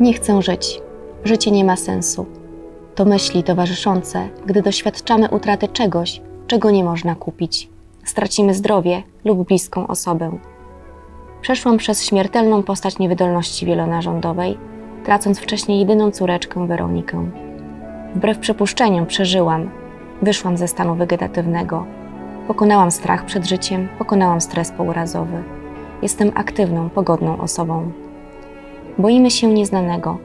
Nie chcę żyć. Życie nie ma sensu. To myśli towarzyszące, gdy doświadczamy utraty czegoś, czego nie można kupić. Stracimy zdrowie lub bliską osobę. Przeszłam przez śmiertelną postać niewydolności wielonarządowej, tracąc wcześniej jedyną córeczkę Weronikę. Wbrew przypuszczeniom przeżyłam, wyszłam ze stanu wegetatywnego. Pokonałam strach przed życiem, pokonałam stres pourazowy. Jestem aktywną, pogodną osobą. Boimy się nieznanego.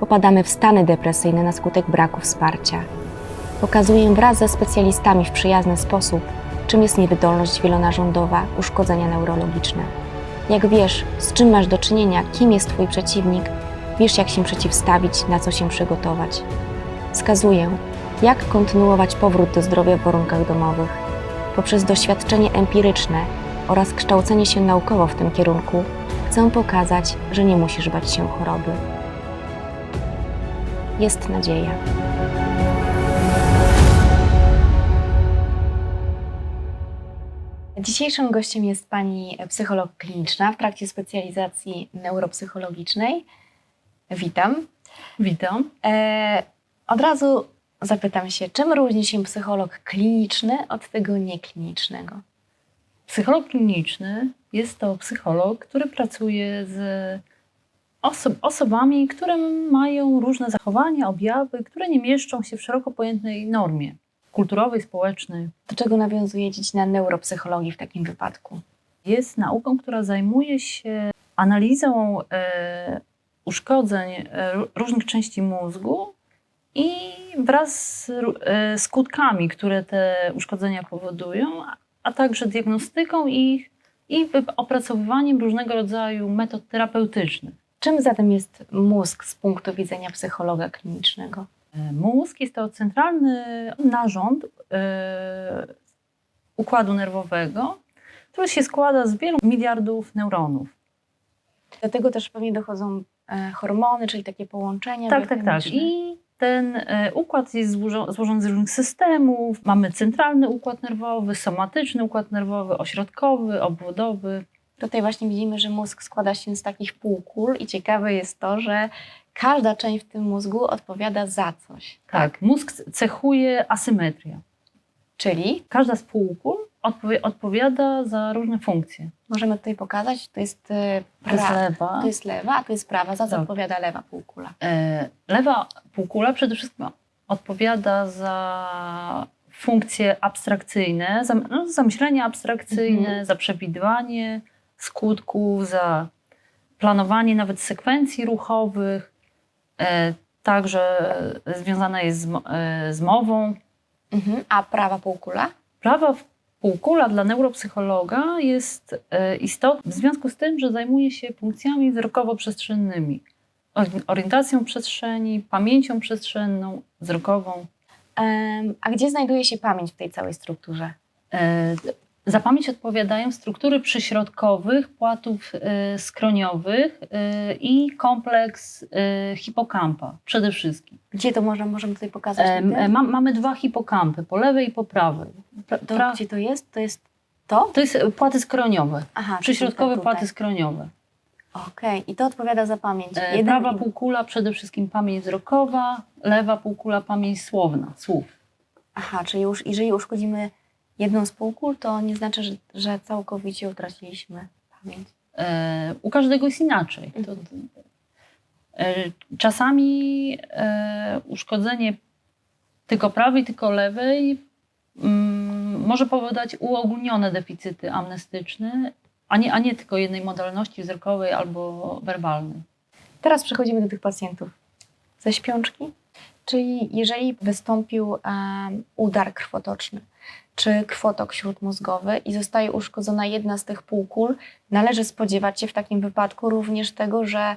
Popadamy w stany depresyjne na skutek braku wsparcia. Pokazuję wraz ze specjalistami w przyjazny sposób, czym jest niewydolność wielonarządowa, uszkodzenia neurologiczne. Jak wiesz, z czym masz do czynienia, kim jest Twój przeciwnik, wiesz, jak się przeciwstawić, na co się przygotować. Wskazuję, jak kontynuować powrót do zdrowia w warunkach domowych. Poprzez doświadczenie empiryczne oraz kształcenie się naukowo w tym kierunku, chcę pokazać, że nie musisz bać się choroby. Jest nadzieja. Dzisiejszym gościem jest pani psycholog kliniczna w trakcie specjalizacji neuropsychologicznej. Witam. Witam. E, od razu zapytam się, czym różni się psycholog kliniczny od tego nieklinicznego? Psycholog kliniczny jest to psycholog, który pracuje z oso- osobami, które mają różne zachowania, objawy, które nie mieszczą się w szeroko pojętej normie kulturowej, społecznej. Do czego nawiązuje dziedzina neuropsychologii w takim wypadku? Jest nauką, która zajmuje się analizą e, uszkodzeń e, ró- różnych części mózgu i wraz z e, skutkami, które te uszkodzenia powodują, a- także diagnostyką ich i wy- opracowywaniem różnego rodzaju metod terapeutycznych. Czym zatem jest mózg z punktu widzenia psychologa klinicznego? E, Mózg jest to centralny narząd e, układu nerwowego, który się składa z wielu miliardów neuronów. Do tego też pewnie dochodzą e, hormony, czyli takie połączenia. Tak, tak, tak. I ten e, układ jest złożo- złożony z różnych systemów. Mamy centralny układ nerwowy, somatyczny układ nerwowy, ośrodkowy, obwodowy. Tutaj właśnie widzimy, że mózg składa się z takich półkul i ciekawe jest to, że każda część w tym mózgu odpowiada za coś. Tak, mózg cechuje asymetria. Czyli Każda z półkul odpowie- odpowiada za różne funkcje. możemy tutaj pokazać, to jest, e, To jest pra- lewa. to jest lewa, a to jest prawa. Za co Tak. odpowiada lewa półkula? E, Lewa półkula przede wszystkim odpowiada za funkcje abstrakcyjne, za, no, za myślenie abstrakcyjne, Mhm. za przewidywanie skutków, za planowanie nawet sekwencji ruchowych. E, także związana jest z, e, z mową. Mhm. A prawa półkula? Prawa półkula dla neuropsychologa jest e, istotna w związku z tym, że zajmuje się funkcjami wzrokowo-przestrzennymi. Ori- Orientacją przestrzeni, pamięcią przestrzenną, wzrokową. A gdzie znajduje się pamięć w tej całej strukturze? Za pamięć odpowiadają struktury przyśrodkowych, płatów e, skroniowych e, i kompleks e, hipokampa przede wszystkim. Gdzie to może, możemy tutaj pokazać? E, ma- Mamy dwa hipokampy, po lewej i po prawej. Pra- to, pra- gdzie to jest? To jest to? To jest płaty skroniowe, Aha, przyśrodkowe płaty skroniowe. Okej, i to odpowiada za pamięć. E, Jeden Prawa i- półkula przede wszystkim pamięć wzrokowa, lewa półkula pamięć słowna, słów. Aha, czyli już, jeżeli uszkodzimy jedną z półkul, to nie znaczy, że, że całkowicie utraciliśmy pamięć. E, u każdego jest inaczej. To, e, czasami e, uszkodzenie tylko prawej, tylko lewej mm, może powodować uogólnione deficyty amnestyczne, a nie, a nie tylko jednej modalności wzrokowej albo werbalnej. Teraz przechodzimy do tych pacjentów ze śpiączki. Czyli jeżeli wystąpił em, udar krwotoczny czy krwotok śródmózgowy i zostaje uszkodzona jedna z tych półkul, należy spodziewać się w takim wypadku również tego, że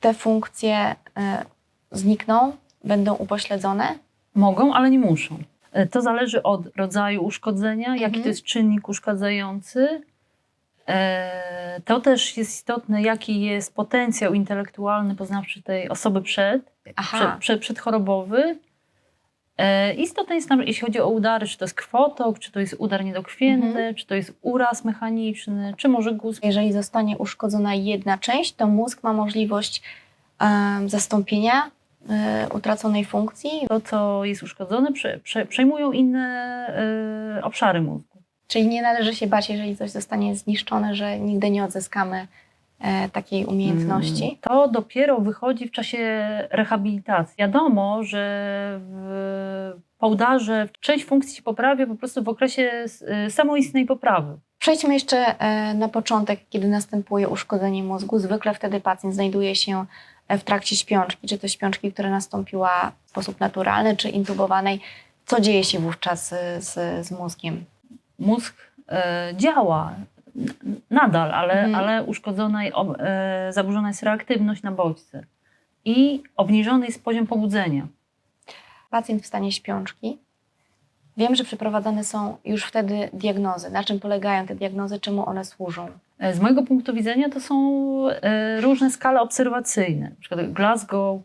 te funkcje e, znikną, będą upośledzone. Mogą, ale nie muszą. E, To zależy od rodzaju uszkodzenia, jaki Mhm. to jest czynnik uszkadzający. E, To też jest istotne, jaki jest potencjał intelektualny, poznawczy tej osoby przed, przed, przed, przedchorobowy. E, Istotne jest, jeśli chodzi o udary, czy to jest krwotok, czy to jest udar niedokrwięty, Mhm. czy to jest uraz mechaniczny, czy może guz. jeżeli zostanie uszkodzona jedna część, to mózg ma możliwość em, zastąpienia e, utraconej funkcji. To, co jest uszkodzone, prze, prze, przejmują inne e, obszary mózgu. Czyli nie należy się bać, jeżeli coś zostanie zniszczone, że nigdy nie odzyskamy takiej umiejętności. To dopiero wychodzi w czasie rehabilitacji. Wiadomo, że w, po udarze część funkcji się poprawia po prostu w okresie e, samoistnej poprawy. Przejdźmy jeszcze e, na początek, kiedy następuje uszkodzenie mózgu. Zwykle wtedy pacjent znajduje się e, w trakcie śpiączki, czy to śpiączki, która nastąpiła w sposób naturalny, czy intubowanej. Co dzieje się wówczas z, z, mózgiem? Mózg e, działa nadal, ale, Mhm. ale uszkodzona, i ob- e, zaburzona jest reaktywność na bodźce i obniżony jest poziom pobudzenia. Pacjent w stanie śpiączki. Wiem, że przeprowadzane są już wtedy diagnozy. Na czym polegają te diagnozy, czemu one służą? E, Z mojego punktu widzenia to są e, różne skale obserwacyjne, na przykład Glasgow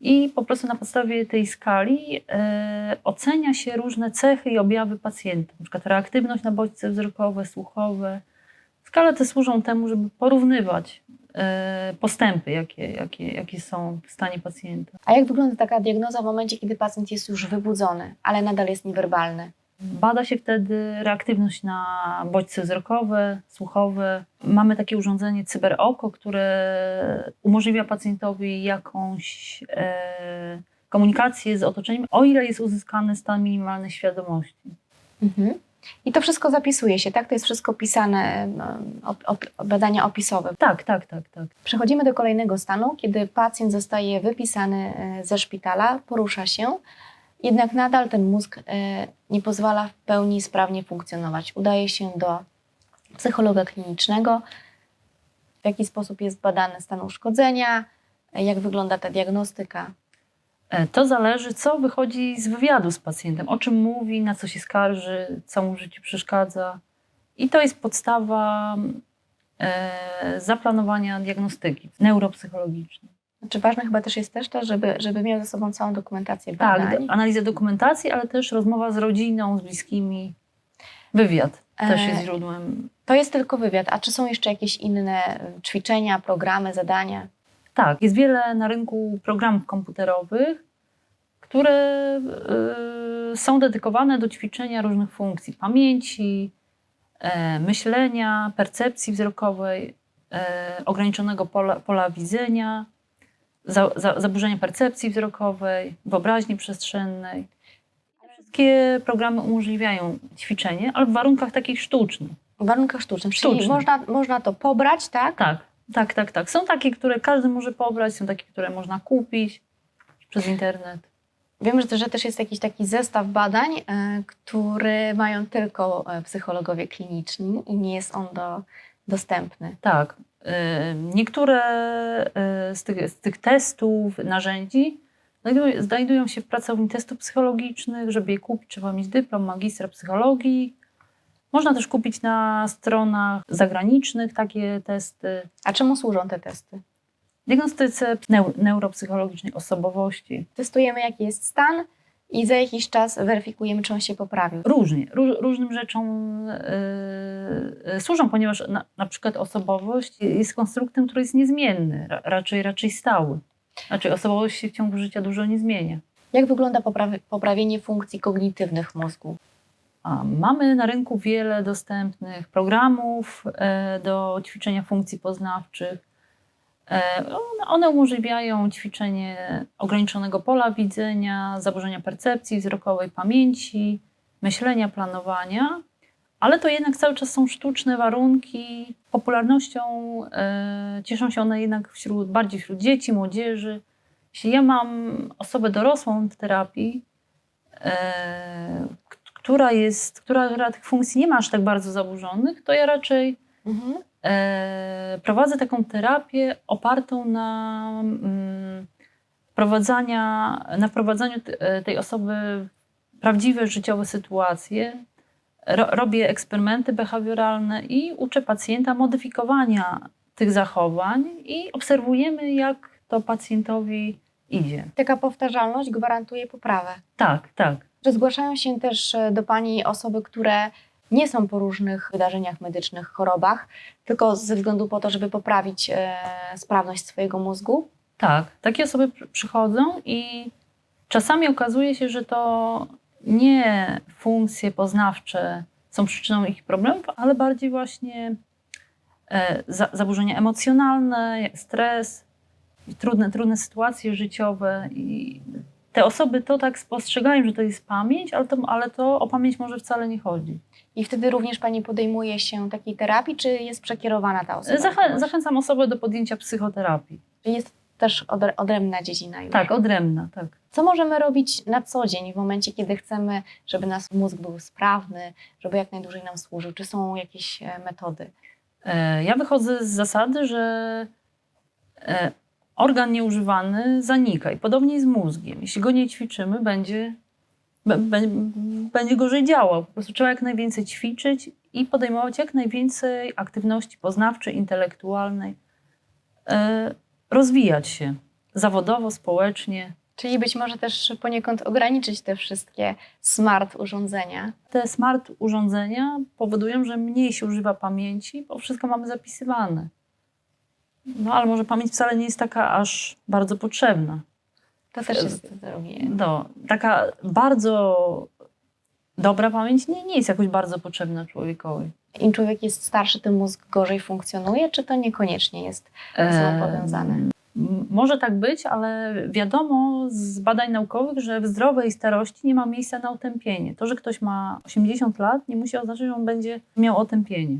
i po prostu na podstawie tej skali e, ocenia się różne cechy i objawy pacjenta, na przykład reaktywność na bodźce wzrokowe, słuchowe. Skale te służą temu, żeby porównywać e, postępy, jakie, jakie, jakie są w stanie pacjenta. A jak wygląda taka diagnoza w momencie, kiedy pacjent jest już wybudzony, ale nadal jest niewerbalny? Bada się wtedy reaktywność na bodźce wzrokowe, słuchowe. Mamy takie urządzenie CyberOko, które umożliwia pacjentowi jakąś e, komunikację z otoczeniem, o ile jest uzyskany stan minimalnej świadomości. Mhm. I to wszystko zapisuje się, tak? To jest wszystko pisane, no, op, op, badania opisowe. Tak, tak, tak, tak. Przechodzimy do kolejnego stanu, kiedy pacjent zostaje wypisany e, ze szpitala, porusza się, jednak nadal ten mózg e, nie pozwala w pełni sprawnie funkcjonować. Udaje się do psychologa klinicznego, w jaki sposób jest badany stan uszkodzenia, jak wygląda ta diagnostyka. E, To zależy, co wychodzi z wywiadu z pacjentem, o czym mówi, na co się skarży, co mu w życiu przeszkadza. I to jest podstawa e, zaplanowania diagnostyki neuropsychologicznej. Znaczy ważne chyba też jest też to, żeby, żeby miał ze sobą całą dokumentację Tak, badań. do- analiza dokumentacji, ale też rozmowa z rodziną, z bliskimi. Wywiad też jest źródłem. To jest tylko wywiad. A czy są jeszcze jakieś inne ćwiczenia, programy, zadania? Tak, jest wiele na rynku programów komputerowych, które y, są dedykowane do ćwiczenia różnych funkcji pamięci, e, myślenia, percepcji wzrokowej, e, ograniczonego pola, pola widzenia, za, za, zaburzenia percepcji wzrokowej, wyobraźni przestrzennej. Wszystkie programy umożliwiają ćwiczenie, ale w warunkach takich sztucznych. W warunkach sztucznych. Czyli Sztucznych. można, można to pobrać, tak? Tak, tak, tak, tak. Są takie, które każdy może pobrać, są takie, które można kupić przez internet. Wiem, że też, że też jest jakiś taki zestaw badań, e, który mają tylko e, psychologowie kliniczni i nie jest on do, dostępny. Tak. y, Niektóre y, z tych, z tych testów, narzędzi znajdują, znajdują się w pracowni testów psychologicznych. Żeby je kupić, trzeba mieć dyplom magistra psychologii. Można też kupić na stronach zagranicznych takie testy. A czemu służą te testy? Diagnostyce neu, neuropsychologicznej osobowości. Testujemy, jaki jest stan i za jakiś czas weryfikujemy, czy on się poprawił. Różnie, ró, różnym rzeczom yy, yy, służą, ponieważ na, na przykład osobowość jest konstruktem, który jest niezmienny, ra, raczej, raczej stały. Raczej osobowość się w ciągu życia dużo nie zmienia. Jak wygląda poprawi- poprawienie funkcji kognitywnych mózgu? Mamy na rynku wiele dostępnych programów e, do ćwiczenia funkcji poznawczych. E, one, umożliwiają ćwiczenie ograniczonego pola widzenia, zaburzenia percepcji wzrokowej, pamięci, myślenia, planowania, ale to jednak cały czas są sztuczne warunki. Popularnością e, cieszą się one jednak wśród, bardziej wśród dzieci, młodzieży. Jeśli ja mam osobę dorosłą w terapii, która jest, która, tych funkcji nie ma aż tak bardzo zaburzonych, to ja raczej Mhm. e, prowadzę taką terapię opartą na, mm, wprowadzania, na wprowadzaniu e, tej osoby w prawdziwe życiowe sytuacje. Ro, robię eksperymenty behawioralne i uczę pacjenta modyfikowania tych zachowań i obserwujemy, jak to pacjentowi idzie. Taka powtarzalność gwarantuje poprawę. Tak, tak. Czy zgłaszają się też e, do Pani osoby, które nie są po różnych wydarzeniach medycznych, chorobach, tylko ze względu po to, żeby poprawić e, sprawność swojego mózgu? Tak, takie osoby pr- przychodzą i czasami okazuje się, że to nie funkcje poznawcze są przyczyną ich problemów, ale bardziej właśnie e, za, zaburzenia emocjonalne, stres, trudne, trudne sytuacje życiowe. I te osoby to tak spostrzegają, że to jest pamięć, ale to, ale to o pamięć może wcale nie chodzi. I wtedy również Pani podejmuje się takiej terapii, czy jest przekierowana ta osoba? Zachę, zachęcam osobę do podjęcia psychoterapii. Jest też odrębna dziedzina już. Tak, odrębna, tak. Co możemy robić na co dzień w momencie, kiedy chcemy, żeby nasz mózg był sprawny, żeby jak najdłużej nam służył? Czy są jakieś e, metody? E, Ja wychodzę z zasady, że e, organ nieużywany zanika i podobnie jest z mózgiem. Jeśli go nie ćwiczymy, będzie, będzie gorzej działał. Po prostu trzeba jak najwięcej ćwiczyć i podejmować jak najwięcej aktywności poznawczej, intelektualnej, e, rozwijać się zawodowo, społecznie. Czyli być może też poniekąd ograniczyć te wszystkie smart urządzenia. Te smart urządzenia powodują, że mniej się używa pamięci, bo wszystko mamy zapisywane. No ale może pamięć wcale nie jest taka aż bardzo potrzebna. To też jest drogie. No, taka bardzo dobra pamięć nie, nie jest jakoś bardzo potrzebna człowiekowi. Im człowiek jest starszy, tym mózg gorzej funkcjonuje, czy to niekoniecznie jest ze sobą powiązane? Może tak być, ale wiadomo z badań naukowych, że w zdrowej starości nie ma miejsca na otępienie. To, że ktoś ma 80 lat, nie musi oznaczać, że on będzie miał otępienie.